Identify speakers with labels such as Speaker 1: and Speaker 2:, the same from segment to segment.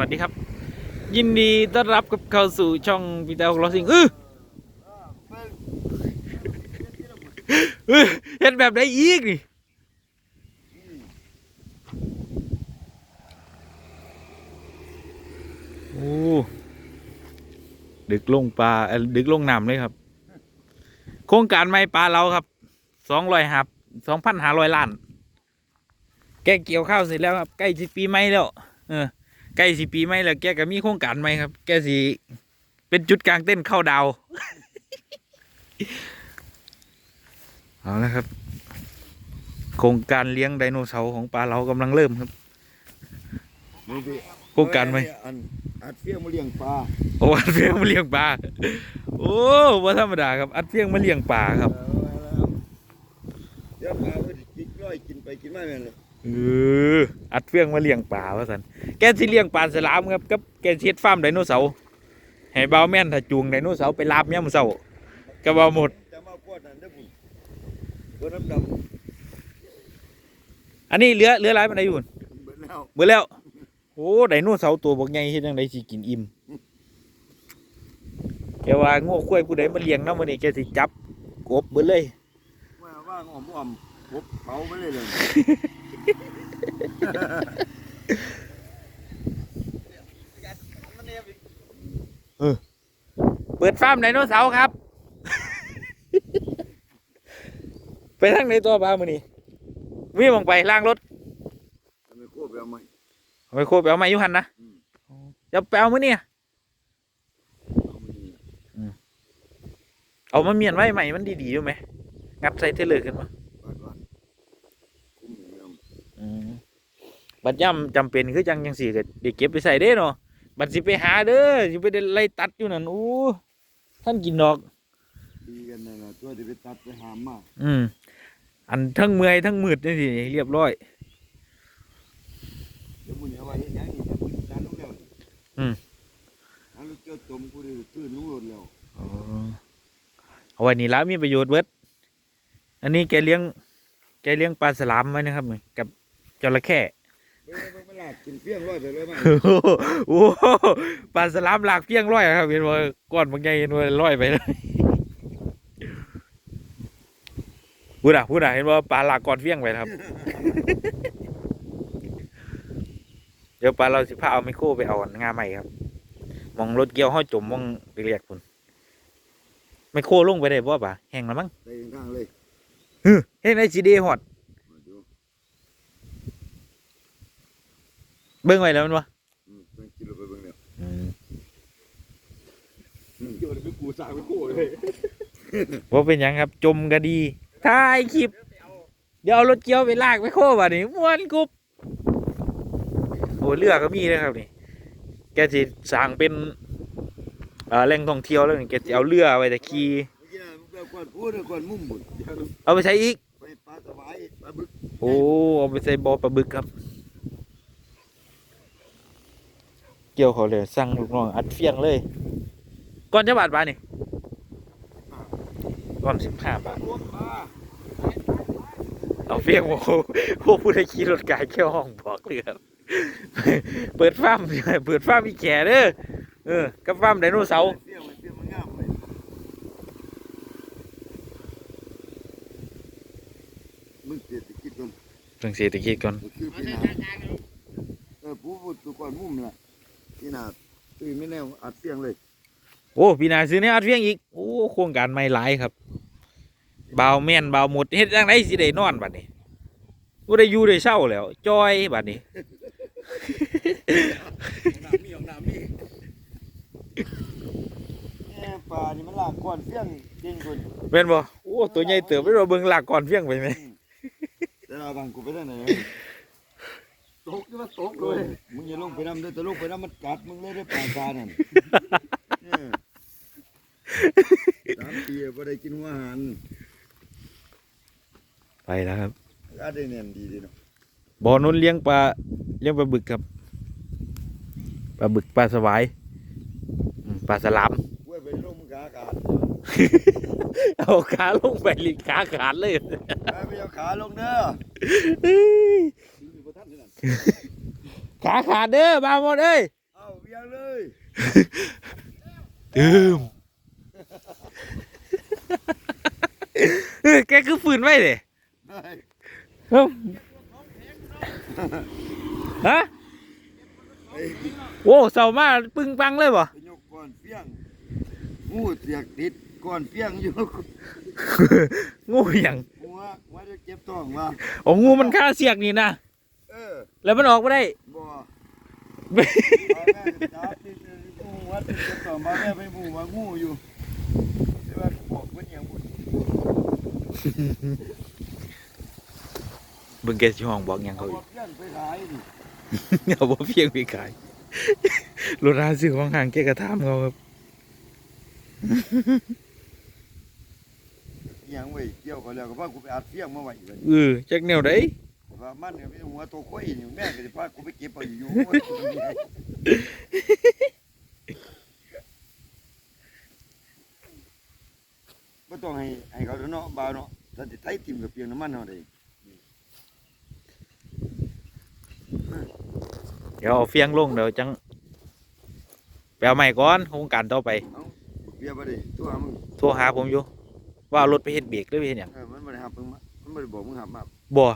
Speaker 1: วัสดีครับ ยินดีต้อนรับกับเข้าสู่ช่องพีเตอร์ลอสิงเออเห็นแบบไหนอีกนี่โอ้ดึกลงปลาดึกลงน้ำเลยครับ โครงการไม่ปลาเราครับสองร้อยหับสองพันห้าร้อยล้าน แกเกี่ยวข้าวเสร็จแล้วครับ ใกล้สิปีใหม่แล้ว เออ ใกล้สิปีใหม่แล้วแกก็มีโครงการใหม่ครับ แกสิเป็นจุดกลางเต้นเข้าดาว เอาละครับ โครงการเลี้ยงไดโนเสาร์ของปลาเรากำลังเริ่มครับ
Speaker 2: นี่ดิ
Speaker 1: โครงการไหม
Speaker 2: อันอัดเฟี้ยงมาเลี้ยงปลา
Speaker 1: โอ้อัดเฟียงมาเลี้ยงปลา โอ้ว่าธรรมดาครับ อัดเฟียงมาเลี้ยงปลาครับ
Speaker 2: เดี๋ยวปลาไปกินร้อยกินไปกินมาแม่นเลย
Speaker 1: เอออัดเฟียงมาเลี้ยงปลาว่าสันแกสิเลี้ยงปลาสลามครับกับแกสิเฮ็ดฟาร์มไดโนเสาร์ให้เบาวแม่นถ้าจูงไดโนเสาร์ไปลาบย่ำเสาร์ก็ว่าหมด
Speaker 2: จะมาพวดนั่นเด้อพุ่นตัวน้ำด
Speaker 1: อันนี้เหลือเหลือหลายปานใดอยู่พุ่นำ
Speaker 2: เบิดแล้ว
Speaker 1: เบื่อแล้ว โอ้ไดโนเสาร์ตัวบักใหญ่เฮ็ดจังไดสิกินอิ่มแกว่าโง่ควายผู้ใดมาเลี้ยงนำมื้อนี้แกสิจับกบเบิดเลย
Speaker 2: ว่าว่างอมอมๆปุ๊บเผาไปเลยเลย
Speaker 1: เปิดฟาร์มไดโนเสาร์ครับ ไปทางไหนตัวบ้ามื้อนี้มีหมองไปล้างรถ
Speaker 2: ทำไมโคบแบบใหม่
Speaker 1: เอาไปโคไปเอาไม้อยู่หั่นนะจะไปเอามื้อนี้
Speaker 2: เอามานี่
Speaker 1: เอามาเมียนไว้ใหม่มันดีๆอยู่ไหมงัดใส่เทเลอร์ขึ้นมา
Speaker 2: บาดว่าคุ้มอย่างเดียว
Speaker 1: อืม บัดย่ำจำเป็นคือจังจังสี่ก็ได้เก็บไปใส่เด้เนาะบัดสิไปหาเด้อสิไปได้ไล่ตัดอยู่นั่นโอ้ท่านกินดอก
Speaker 2: ดีกันนั่นล่ะตัวที่ไปตัดไปหามมา
Speaker 1: อืมอันทั้งเมื่อยทั้งมืดนี่สิเรียบร้อย
Speaker 2: เดี๋ยวมื้อนี้เอาไว้เฮ็ดหยังนี่จะกินจานลงแล้วนี่
Speaker 1: อืม
Speaker 2: อันลูกเจ้าจมกูได้ตื่นรู้รถแล้ว
Speaker 1: เอาไว้นี่แล้วมีประโยชน์เบิดอันนี้แกเลี้ยง แกเลี้ยงปลาสลามไว้นะครับนี่กับจระเข้
Speaker 2: เบิ่งเบิ่งมัน ลากกินเฟี้ยงร้อยไปเลยมา
Speaker 1: โอ้โหปลาสลามหลากเพียงร้อยครับเห็นว่าก้อนบางใหญ่เห็นว่าร้อยไปเลยพูดอะพูดอะเห็นว่าปลาหลากก้อนเพียงไปนะครับ เดี๋ยวปลาเราสิพาเอาไมโครไปเอาอันงาใหม่ครับ มองรถเกี่ยวห้อยจมมองไปเรียกคุณไมโครลงไปได้บ่ป่ะแห้งแล้วมั้ง
Speaker 2: ไปข้างๆเลย
Speaker 1: ฮึเฮ้ยในซีดีฮอด
Speaker 2: มาดู
Speaker 1: เบิ่งไว้แล้วมันวะ
Speaker 2: อืมไปกินลงไปเบิ่งแล้ว
Speaker 1: อืม
Speaker 2: อืมเดี๋ยวไปกูสร้างไปโค้เลย
Speaker 1: ว่าเป็นหยังครับจมก็ดีถ่ายคลิป เดี๋ยวเอารถเกี่ยวไปลากไปโค้บ่ะนี่ม้วนกุบโอ้เรือก็มีนะครับนี่ แกสิสร้างเป็นเอ่อแหล่งท่องเที่ยวแล้วนี่แกสิเอาเรือไว้แต่ขี่
Speaker 2: เมื่อกี้น่ะมึงไปเอาก่อนพูดเอาก่อนมุ่มบุญเดี๋ยว
Speaker 1: เอาไปใช้อีก
Speaker 2: ไปปลาสวายปลาบึก
Speaker 1: โอ้เอาไปใส่บอปลาบึกครับ เกี่ยวเขาเลยสั่งลูกน้องอัดเฟียงเลย ก่อนจะบาทบาทนี่ก่อนสิบห้าบาท
Speaker 2: พวกปลา
Speaker 1: เอาเฟียงโอ้โหพวกผู้ใดขี่รถกายแค่ห้องบอกเลยครับเปิดฟาร์มเปิดฟาร์มอีแก่เด้อเออกับฟาร์มไดโนเสาร์
Speaker 2: เฟี้ยงมันเฟี้ยงมันงามเลยมึงเศรษฐกิจมัน
Speaker 1: เรื่องเศรษฐกิจก่อน
Speaker 2: มันคือปีหนาเออผู้พูดตัวก่อนมุ่มล่ะ ปีหนาตื่นไม่แน่อัดเฟี้ยงเลย
Speaker 1: โอ้พี่นาซื้อเนี่ยอัดเฟียงอีก โอ้โครงการไม่หลายครับบ่าวแม่นบ่าวหมดเฮ็ดจังไดสิได้นอนบัดนี้บ่ได้อยู่ได้เศร้าแล้วจอยบัดนี้
Speaker 2: น้ำมีของน้ำมีแม่ปลานี่มันลากก่อนเฟี้ยงจริงคน
Speaker 1: แม่นบ่โอ้ตัวใหญ่เติบไปเราเบิ่งหลักก่อนเฟียงไปไหม
Speaker 2: แต่เราบางกูไปได้ไหน ตกนี่ว่าตกเลย มึงอย่าลงไปน้ำเด้อแต่ลงไปน้ำมันกัดมึงเลยได้ปลาตานั่นเออสามปีก็ได้กินหัวอาหาร
Speaker 1: ไปแล้วครับ
Speaker 2: ก็ได้เนียนดีดีเนาะ
Speaker 1: บ่อนู้นเลี้ยงปลาเลี้ยงปลาบึกครับปลาบึกปลาสวายอืมปลาสลาม
Speaker 2: กล้วยไปลงมึงกาอากาศ
Speaker 1: เอาขาลงไปลิขาขาดเลย
Speaker 2: ไปไปเอาขาลงเด้อ
Speaker 1: ขาขาดเด้อมาหมดเอ้ย
Speaker 2: เเลย
Speaker 1: ตืมเออแกคือฝืนไว้เลย
Speaker 2: ได้
Speaker 1: เอ้าฮะ
Speaker 2: ไอ้
Speaker 1: โอ้เสามาปึงปังเลยบ่
Speaker 2: ไปยกก้อนเฟี้ยงงูเสียกติดก้อนเฟี้ยงอยู่
Speaker 1: งูหยัง
Speaker 2: หัวหัวจะเจ็บท้องว่า
Speaker 1: โอ้งูมันฆ่าเสียกนี่นะ
Speaker 2: เออ
Speaker 1: แล้วมันออกไม่ได้
Speaker 2: บ่มาแม่จับติดงูหัวติดเจ็บท้องมาแม่ไปหมู่มางูอยู่แต่ว่าบอกเพิ่นหยังบ่
Speaker 1: เบิ่งแกสิห้องบอกหยัง
Speaker 2: เอา
Speaker 1: เขาอี
Speaker 2: บอกเฟี้ยงไปขายนี่
Speaker 1: เอาบ่เพียงไปขายรถหาซื้อของห่างแกก็ถามเขาครับ
Speaker 2: หยังไว้เกี่ยวกันแล้วก็ว่ากูไปอัดเฟี้ยงมาไว้เลย
Speaker 1: เออจักแนวใด
Speaker 2: ว่ามันเนี่ยเป็นหัวตัวข้อยนี่แม่ก็สิพากูไปเก็บเอาอยู่บ่ต้องให้ให้เขาเนาะบ่าวเนาะถ้าสิไถติ่มกับเปียงน้ำมันเฮาได้
Speaker 1: เดี๋ยวเอาเฟียงลงเดี๋ยวจังไปเอาใหม่ก่อนโครงการต่อไป
Speaker 2: เบียร์บ่ได้ตัวหามึง
Speaker 1: โทรหาผมอยู่ว่าเอารถไปเฮ็ดเบรกหรือไปเฮ็ดหยัง
Speaker 2: เออมันบ่ได้หับมึงมามันบ่ได้บอกมึงหับมา
Speaker 1: บ่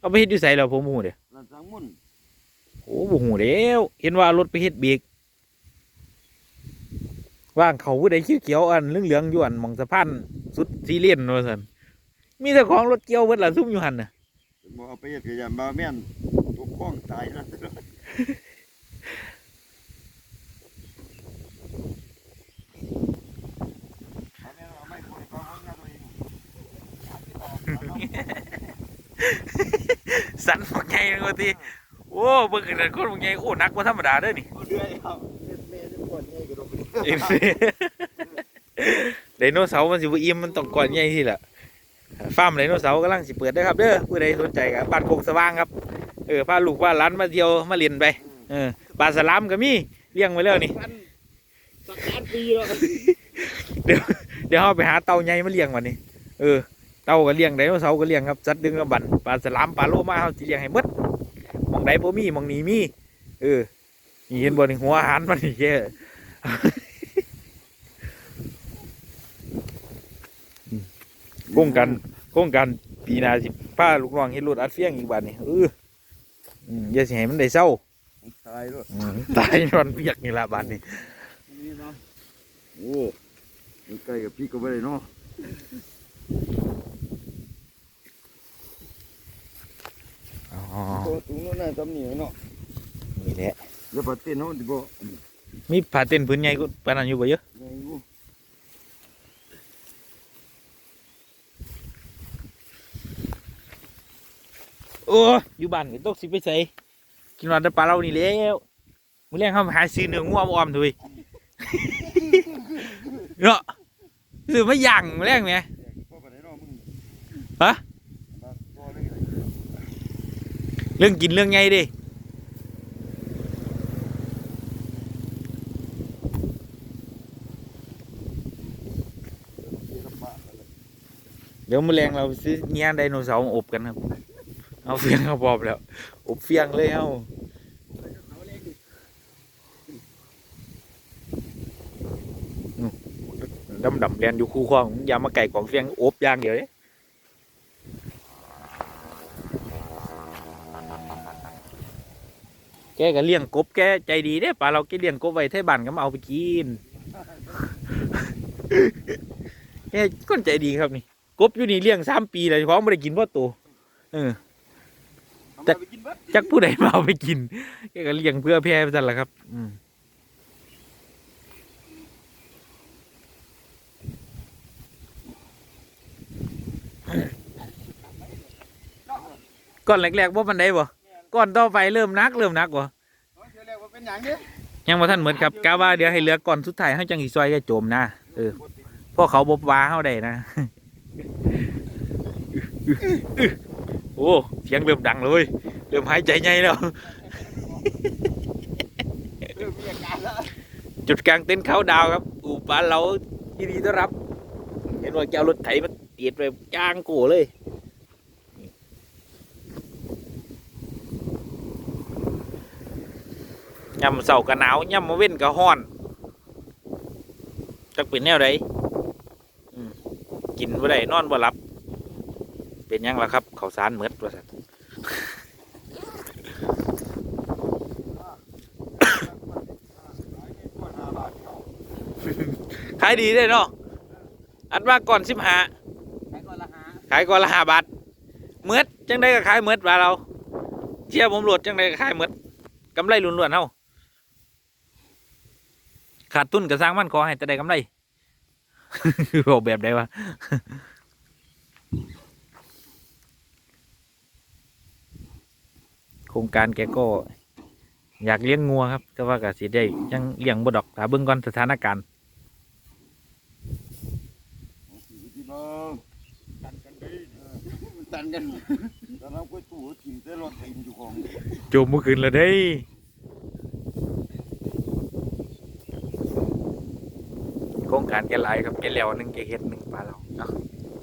Speaker 1: เอาไปเฮ็ดอยู่ไสแล้วผมบ่ฮู้เด้อ
Speaker 2: ร้านสังมุน
Speaker 1: โอ้บ่ฮู้แล้วเห็นว่าเอารถไปเฮ็ดเบรกว่างเขาผู้ใดเขียวๆอันเหลืองๆอยู่อันหมองสะพานสุดซีเรียนว่าซั่นมีแต่ของรถเกี่ยวเบิดล่ะซุ่มอยู่หั่นน่ะ
Speaker 2: บ่เอาไปเฮ็ดก็อย่าบ่าวแม่นตกคลองตายนะเอาแม่นเอาไม้คุยกับมึงนะตัวเอง
Speaker 1: สันบักใหญ่เลยว่าติโอ้เบิ่งกันคนบักใหญ่โอ้นักบ่ธรรมดาเด้อนี่
Speaker 2: เดือยเอาเฮ็ดแม่จะปวดใหญ่กระดกได
Speaker 1: โนเสาร์มันสิบ่อิ่มมันต้องก่อนใหญ่ที่ละฟาร์มไดโนเสาร์กำลังสิเปิดเด้ครับเด้อผู้ใดสนใจกับบ้านโคกสว่างครับเออพาลูกพาหลานมาเที่ยวมาเรียนไปเออปลาสลามก็มีเลี้ยงไว้แล้วนี่
Speaker 2: สักปีแล้ว
Speaker 1: เดี๋ยวเดี๋ยวเราไปหาเตาใหญ่มาเลี้ยงวันนี้เออ ต่าก็เลี้ยงไดโนเสาร์ก็เลี้ยงครับสัตว์ดึงกำบันปลาสลามปลาโลมาเฮาสิเลี้ยงให้หมดหมองใดบ่มีหมองนี้มี เออนี่เห็นบ่นี่หัวอาหารมันนี่แค่โครงการโครงการปีหน้าสิพาลูกน้องเฮ็ดรถอัดเฟียงอีกบาดนี่เอออืมอย่าสิให้มันได้เศร้า
Speaker 2: ตายแล้ว
Speaker 1: อืมตายนอนเปียกนี่ละบาดนี่
Speaker 2: โอ้ยใกล้กับพี่ก็ไม่ได้เนาะ
Speaker 1: อ๋อ
Speaker 2: ตัวถุงนู้นน่ะตำหนิเนาะ
Speaker 1: นี่แหละ
Speaker 2: แล้วปะเต้นเนาะดิบ่
Speaker 1: มีผ้าเต้นพื้นใหญ่ก็ปานนั้นอยู่บ่เยอะ
Speaker 2: ไงกู
Speaker 1: โอ้อยู่บ้านก็ตกสิไปใส่กินวันแต่ปลาเรานี่แล้วมื้อแรงเฮาหาซื้อเนื้องัวอ้อมถุยเนาะซื้อมาย่างมื้อแรงแหมฮะ
Speaker 2: มาตัวเลย
Speaker 1: เรื่องกินเรื่องใหญ่เดิ
Speaker 2: เดี๋ยวลำบากแล้ว
Speaker 1: เดี๋ยวมื้อแรงเราซื้อเงี้ยไดโนเสาร์อบกันครับ เอาเฟียงเอาบอบแล้ว อบเฟียงเลยเอาดำดำเรียนอยู่คู่คลองอย่ามาไก่ของเฟียงอบอย่างเดียวเด้ แกก็เลี้ยงกบแกใจดีเด้ป่าเราแกเลี้ยงกบไว้ไทบ้านก็มาเอาไปกินแกคนใจดีครับนี่ กบอยู่นี่เลี้ยงสามปีเลยของไม่ได้กินเพราะตัวเออ
Speaker 2: เอามาไปกินเบัด
Speaker 1: จักผู้ใดมาเอาไปกินแกก็เลี้ยงเพื่อแพร่ไปสั่นละครับ อืมก่อนแรกๆว่ามันได้บ่ ก่อนต่อไปเริ่มหนักเริ่มหนักบ่
Speaker 2: เอาเดี๋ยวแรกว่าเป็นหยังเด้
Speaker 1: ยังบ่ทันเหมือนครับกะว่าเดี๋ยวให้เหลือก่อนสุดท้ายเฮาจังสิซอยแกโจมนะเออพวกเขาบ่ว่าเฮาได้นะโอ้เสียงเริ่มดังเลยเว้ยเริ่มหายใจใหญ่แล้ว
Speaker 2: เริ่มมีอาการแล้ว
Speaker 1: จุดกลางเต็นท์เขาดาวครับอู่บ้านเรายินดีต้อนรับ เห็นว่าแกเอารถไถมาเตียดไปจ้างโกเลย ย่ำเสาร์ก็หนาวย่ำมาเว้นก็ฮ้อนจักเป็นแนวใดกินบ่ได้นอนบ่หลับ เป็นยังล่ะครับข้าวสารเหมือดว่าซั่นขายดีได้เนาะอัดมาก่อนสิบหา
Speaker 3: ใช้ก่อนละหา
Speaker 1: ขายก่อนละหาบาทเมือดจังได้ก็ขายเมือดบาเราเชี่ยผมหลดจังได้ก็ขายเมือดกำไรล้วนๆเฮา ขาดทุนก็สร้างมันขอให้แต่ได้กำไรบอกแบบใดวะโครงการแกก็อยากเลี้ยงงัวครับแต่ว่าก็สิได้ยังเลี้ยงบ่ดอกถ้าเบิ่งก่อนสถานการณ์
Speaker 2: พี่น้อง
Speaker 3: ตันกันดีตันกัน
Speaker 2: ตอนนั้นกูตู่ถิ่มแต่รถถิ่มอยู่ของ
Speaker 1: โจมเมื่อคืนแล้วเด้ โครงการแกหลายครับแกแล้วหนึ่งแกเฮ็ดหนึ่งปลาเราเนาะ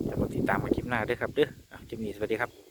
Speaker 1: จะมาติดตามมาคลิปหน้าด้วยครับเด้ออะคลิปนี้สวัสดีครับ